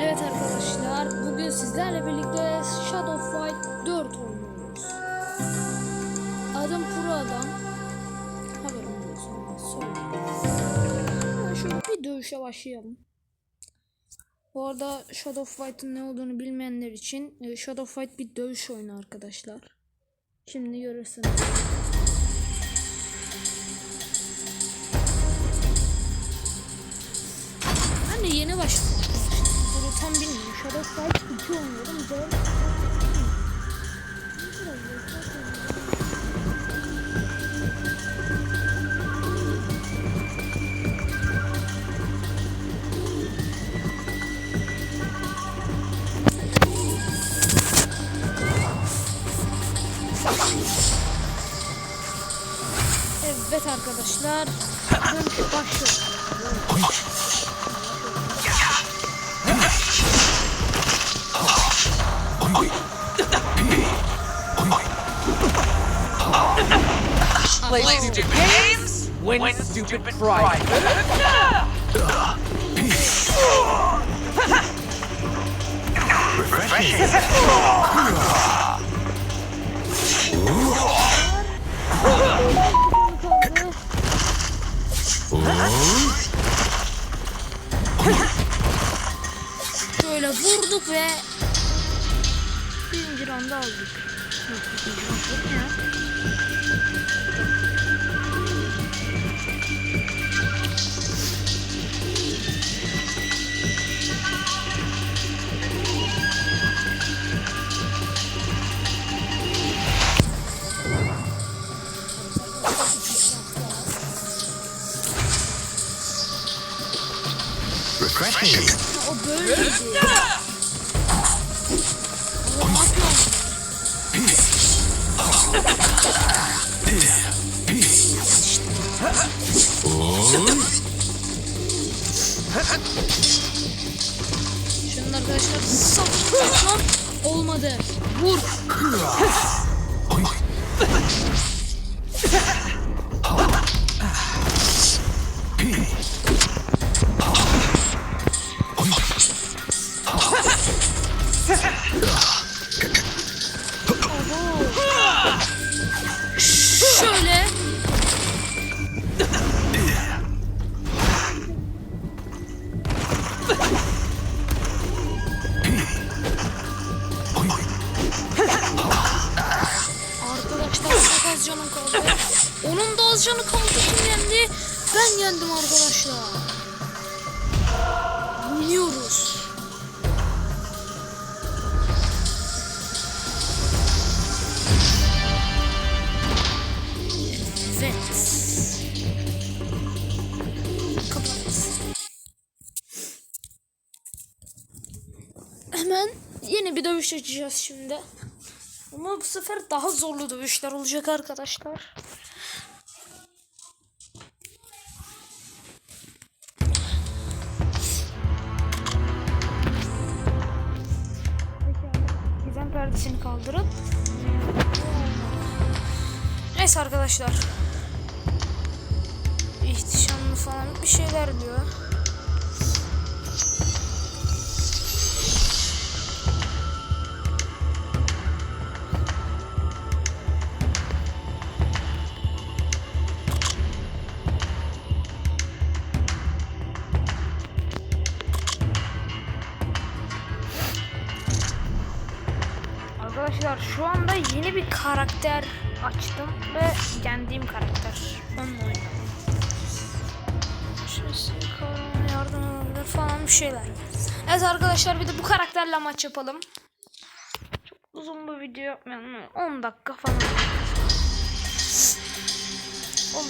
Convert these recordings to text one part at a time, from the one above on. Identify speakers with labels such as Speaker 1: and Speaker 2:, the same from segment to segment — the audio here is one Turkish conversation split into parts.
Speaker 1: Evet arkadaşlar bugün sizlerle birlikte Shadow Fight 4 oynuyoruz. Adım Pro Adam. Haberim olsun. Sonra şöyle bir dövüşe başlayalım. Bu arada Shadow Fight'ın ne olduğunu bilmeyenler için e, Shadow Fight bir dövüş oyunu arkadaşlar. Şimdi görürsünüz. De yeni başladım. Tam bilmiyorum. Shadow Fight 2 oynuyorum. Böyle Evet arkadaşlar. Dönüş.
Speaker 2: Play stupid games, win stupid prize.
Speaker 1: Şöyle vurduk ve rounda aldık.
Speaker 3: Refreshing.
Speaker 1: O. arkadaşlar saplasam olmadı. Vur. Kaldı. Kim yendi? Ben yendim arkadaşlar. Oynuyoruz. Evet. Hemen yeni bir dövüş açacağız şimdi. Ama bu sefer daha zorlu dövüşler olacak arkadaşlar. Gizem perdesini kaldırıp Neyse arkadaşlar. İhtişamlı falan bir şeyler diyor. Arkadaşlar şu anda yeni bir karakter açtım ve yendiğim karakter. Onunla oynadım. Şurası kahraman yardım alabilir falan bir şeyler. Evet arkadaşlar bir de bu karakterle maç yapalım. Çok uzun bir video yapmayalım. 10 dakika falan. 15-20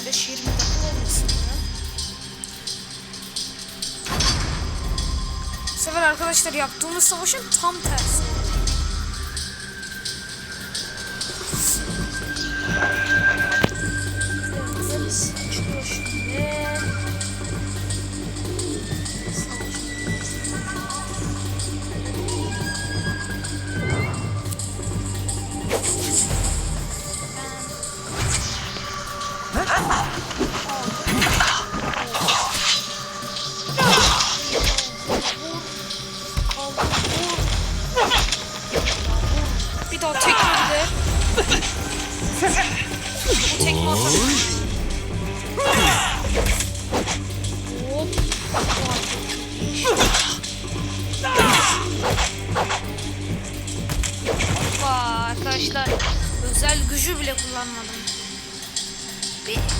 Speaker 1: dakika olmasın ya. Bu sefer arkadaşlar yaptığımız savaşın tam tersi.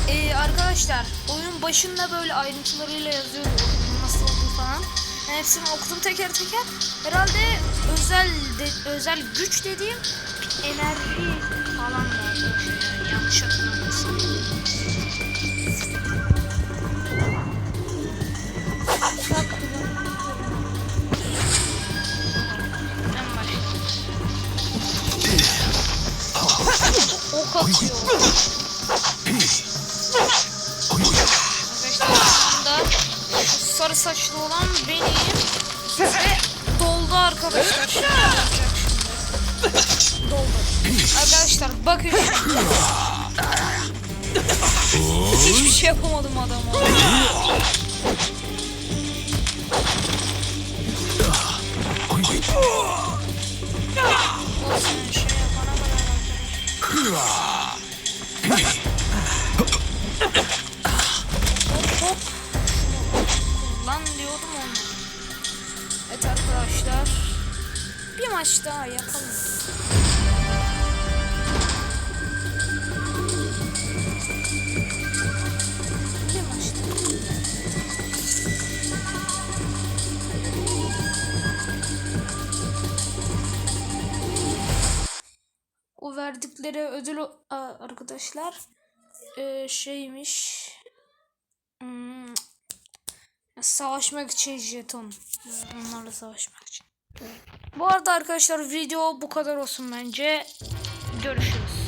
Speaker 1: E, arkadaşlar oyunun başında böyle ayrıntılarıyla yazıyordu oyunun nasıl olduğu falan. Ben hepsini okudum teker teker. Herhalde özel de, özel güç dediğim enerji falan arkadaşlar. Yanlış hatırlamıyorsam. Ok atıyor. Sarı saçlı olan benim ve doldu arkadaşlar. Doldu. Arkadaşlar bakın. Hiçbir şey yapamadım adama. O sen şey yapana kadar maç daha. O verdikleri ödül arkadaşlar ee, şeymiş Hmm, savaşmak için jeton. Onlarla savaşmak için bu arada arkadaşlar video bu kadar olsun bence. Görüşürüz